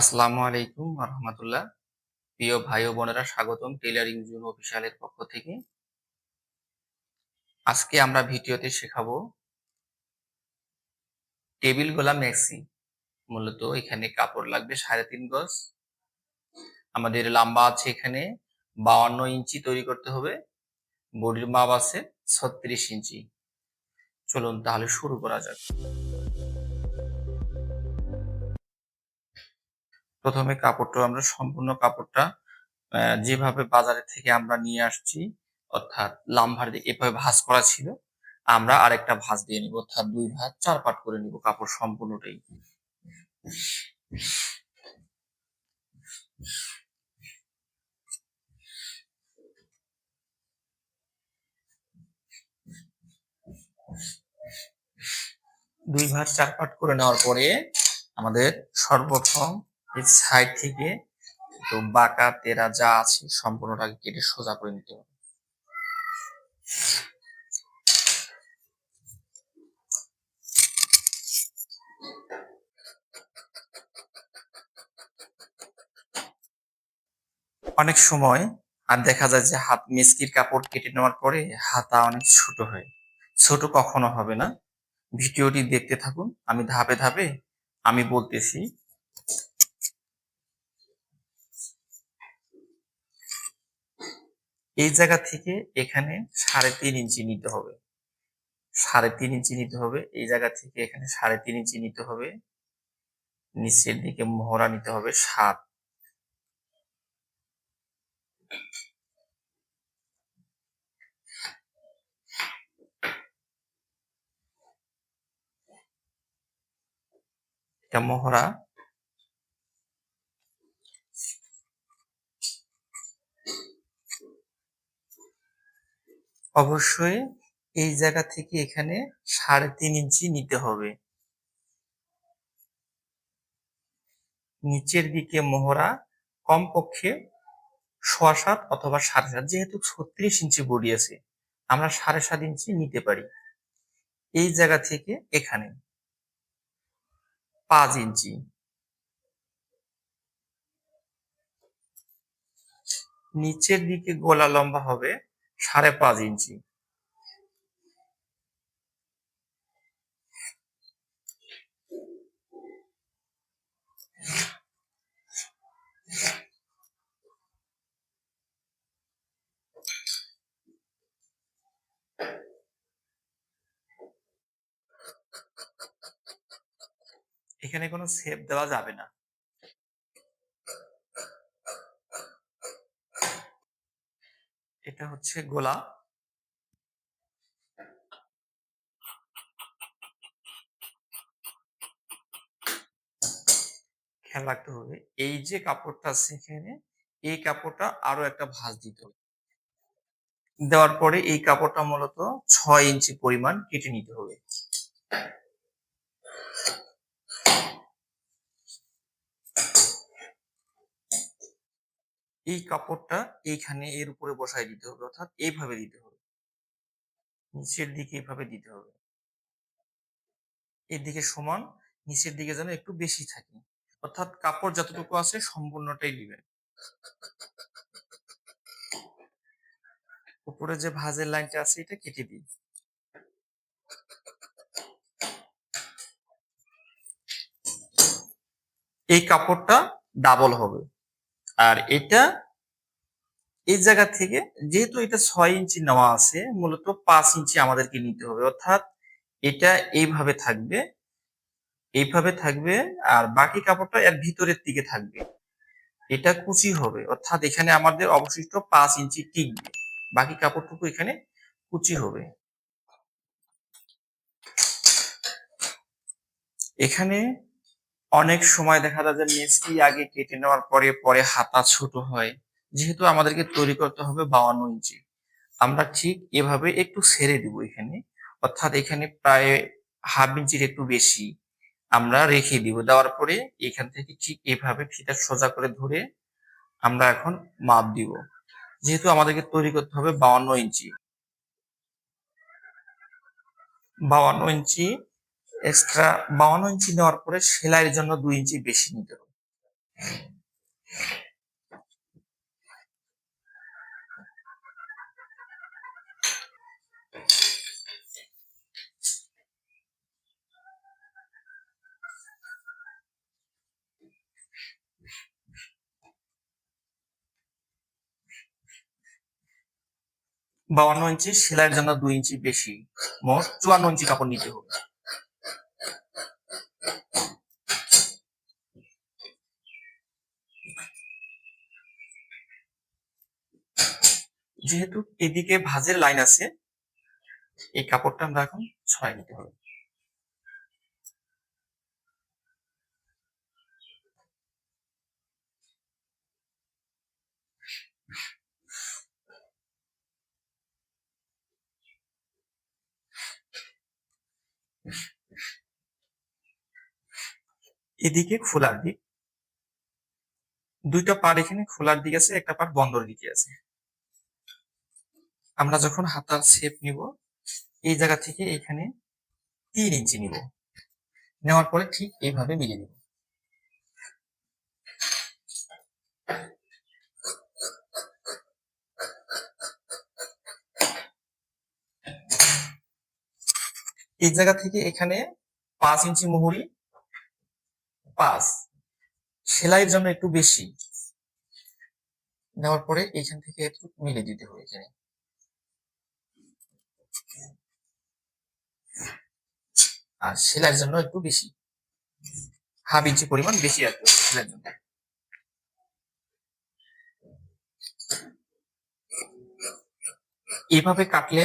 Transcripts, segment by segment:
আসসালামু আলাইকুম রহমতুল্লাহ প্রিয় ভাই ও বোনেরা, স্বাগতম টেলারিং জুন অফিসিয়ালের পক্ষ থেকে। আজকে আমরা ভিডিওতে শেখাবো টেবিল গোলা ম্যাক্সি মূলত এখানে কাপড় লাগবে সাড়ে তিন গজ। আমাদের লম্বা আছে এখানে বাউান্ন ইঞ্চি তৈরি করতে হবে। বডির মাপ আছে ছত্রিশ ইঞ্চি। চলুন তাহলে শুরু করা যাক। প্রথমে কাপড়টা, আমরা সম্পূর্ণ কাপড়টা যেভাবে বাজারে থেকে আমরা নিয়ে আসছি, অর্থাৎ লাম্বার দিয়ে এভাবে ভাঁজ করা ছিল, আমরা আরেকটা ভাঁজ দিয়ে নিব, অর্থাৎ দুই ভাঁজ, চার পাট করে নিব কাপড় সম্পূর্ণটাই। দুই ভাঁজ, চার পাট করে নেওয়ার পরে আমাদের সর্বপ্রথম সাইড থেকে তো বাঁকা তেরা যা আছে সম্পূর্ণটাকে কেটে সোজা করে নিতে হবে। অনেক সময় আর দেখা যায় যে হাত মেসকির কাপড় কেটে নেওয়ার পরে হাতা অনেক ছোট হয়। ছোট কখনো হবে না। ভিডিওটি দেখতে থাকুন। আমি ধাপে ধাপে আমি বলতেছি এই জায়গা থেকে এখানে সাড়ে তিন ইঞ্চি নিতে হবে। সাড়ে তিন ইঞ্চি নিতে হবে, এই জায়গা থেকে এখানে সাড়ে তিন ইঞ্চি নিতে হবে। নিচের দিকে মোহরা নিতে হবে সাত। এটা মোহরা অবশ্যই এই জায়গা থেকে এখানে সাড়ে তিন ইঞ্চি নিতে হবে। নিচের দিকে মোহরা, কমপক্ষে সোয়া সাত অথবা সাড়ে সাত, যেহেতু ছত্রিশ ইঞ্চি বডি আছে, আমরা সাড়ে সাত ইঞ্চি নিতে পারি। এই জায়গা থেকে এখানে পাঁচ ইঞ্চি। নিচের দিকে গোলা লম্বা হবে সাড়ে পাঁচ ইঞ্চি। এখানে কোনো সেপ দেওয়া যাবে না। এটা হচ্ছে গোলা। খেয়াল রাখতে হবে, এই যে কাপড়টা এখানে, এই কাপড়টা আরও একটা ভাঁজ দিতে হবে। দেওয়ার পরে এই কাপড়টা মূলত ছয় ইঞ্চি পরিমাণ কেটে নিতে হবে। এই কাপড়টা এইখানে এর উপরে বসাই দিতে হবে, অর্থাৎ এইভাবে দিতে হবে। নিচের দিকে এইভাবে দিতে হবে। এর দিকে সমান, নিচের দিকে যেন একটু বেশি থাকে। অর্থাৎ কাপড় যতটুকু আছে সম্পূর্ণটাই দিবেন উপরে যে ভাজের লাইনটা আছে এটা কেটে দিই এই কাপড়টা ডাবল হবে। আর এটা এই জায়গা থেকে যেহেতু এটা ছয় ইঞ্চি নেওয়া আছে, মূলত পাঁচ ইঞ্চি আমাদেরকে নিতে হবে। অর্থাৎ এটা এইভাবে থাকবে এইভাবে থাকবে আর বাকি কাপড়টা এর ভিতরের দিকে থাকবে। এটা কুচি হবে, অর্থাৎ এখানে আমাদের অবশিষ্ট পাঁচ ইঞ্চি টিকবে বাকি কাপড়টুকু এখানে কুচি হবে। এখানে অনেক সময় দেখা যায় যে মেসটি আগে কেটে নেওয়ার পরে পরে হাতা ছোট হয়। যেহেতু আমাদেরকে তৈরি করতে হবে বাউান্ন ইঞ্চি। আমরা ঠিক এভাবে একটু ছেড়ে দিব এখানে। অর্থাৎ এখানে প্রায় হাফ ইঞ্চির একটু বেশি আমরা রেখে দিব। দেওয়ার পরে এখান থেকে ঠিক এভাবে ফিতা সোজা করে ধরে আমরা এখন মাপ দিব। যেহেতু আমাদেরকে তৈরি করতে হবে বাউান্ন ইঞ্চি। বাউান্ন ইঞ্চি এক্সট্রা বাউান্ন ইঞ্চি নেওয়ার পরে সেলাইয়ের জন্য দুই ইঞ্চি বেশি নিতে হবে। বাউান্ন ইঞ্চি সেলাইয়ের জন্য দুই ইঞ্চি বেশি, মোট চুয়ান্ন ইঞ্চি কাপড় নিতে হবে। যেহেতু এদিকে ভাঁজের লাইন আছে, এই কাপড়টা আমরা এখন ছয় নিতে হবে। এদিকে খোলার দিক, দুইটা পার এখানে খোলার দিক আছে, একটা পার বন্দর দিকে আছে। আমরা যখন হাতার শেপ নিব, এই জায়গা থেকে এখানে তিন ইঞ্চি নিব। নেওয়ার পরে ঠিক এইভাবে মিলিয়ে দিব এই জায়গা থেকে এখানে পাঁচ ইঞ্চি মুহুরি, পাঁচ। সেলাইয়ের জন্য একটু বেশি। নেওয়ার পরে এখান থেকে একটু মিলে দিতে হবে এখানে। আর সেলাইয়ের জন্য একটু বেশি। হাফ ইঞ্চি পরিমাণ বেশি আর কি সেলাইয়ের জন্য। এইভাবে কাটলে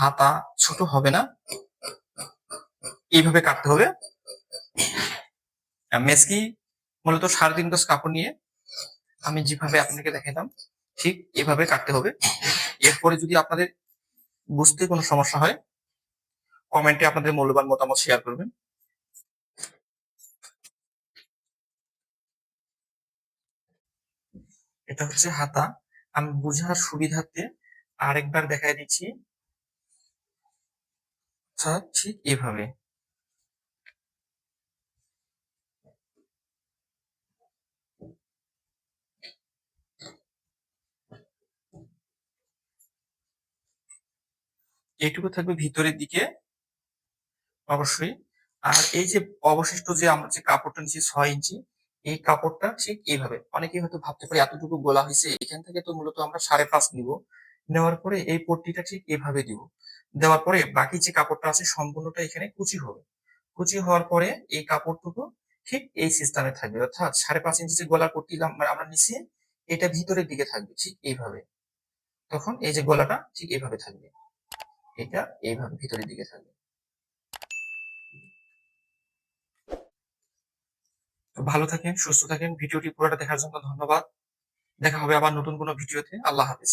হাতা ছোট হবে না। এইভাবে কাটতে হবে। মেসকি মূলত সাড়ে তিন গজ কাপড় নিয়ে আমি যেভাবে আপনাকে দেখালাম ঠিক এভাবে কাটতে হবে। এরপরে যদি আপনাদের বুঝতে কোনো সমস্যা হয় কমেন্টে আপনাদের মূল্যবান মতামত শেয়ার করবেন। এটা হচ্ছে হাতা। আমি বোঝার সুবিধার্থে আরেকবার দেখাই দিচ্ছি। আচ্ছা, ঠিক এভাবে। এটুকু থাকবে ভিতরের দিকে। অবশ্যই। আর এই যে অবশিষ্ট যে আমরা যে কাপড়টা নিচ্ছি ছয় ইঞ্চি, এই কাপড়টা ঠিক এইভাবে। অনেকেই হয়তো ভাবতে পারে, এতটুকু গোলা হয়েছে, এখান থেকে তো মূলত আমরা সাড়ে পাঁচ নিব। নেওয়ার পরে এই পট্টিটা ঠিক এভাবে দিব। দেওয়ার পরে বাকি যে কাপড়টা আছে সম্পূর্ণটা এখানে কুচি হবে। কুচি হওয়ার পরে এই কাপড়টুকু ঠিক এই সিস্টেমে থাকবে। অর্থাৎ সাড়ে পাঁচ ইঞ্চি যে গলা পট্টি আমরা আমরা নিচ্ছি এটা ভিতরের দিকে থাকবে ঠিক এইভাবে। তখন এই যে গলাটা ঠিক এইভাবে থাকবে। এটা এইভাবে ভিতরের দিকে থাকবে। ভালো থাকেন, সুস্থ থাকেন। ভিডিওটি পুরোটা দেখার জন্য ধন্যবাদ। দেখা হবে আবার নতুন কোনো ভিডিওতে। আল্লাহ হাফিজ।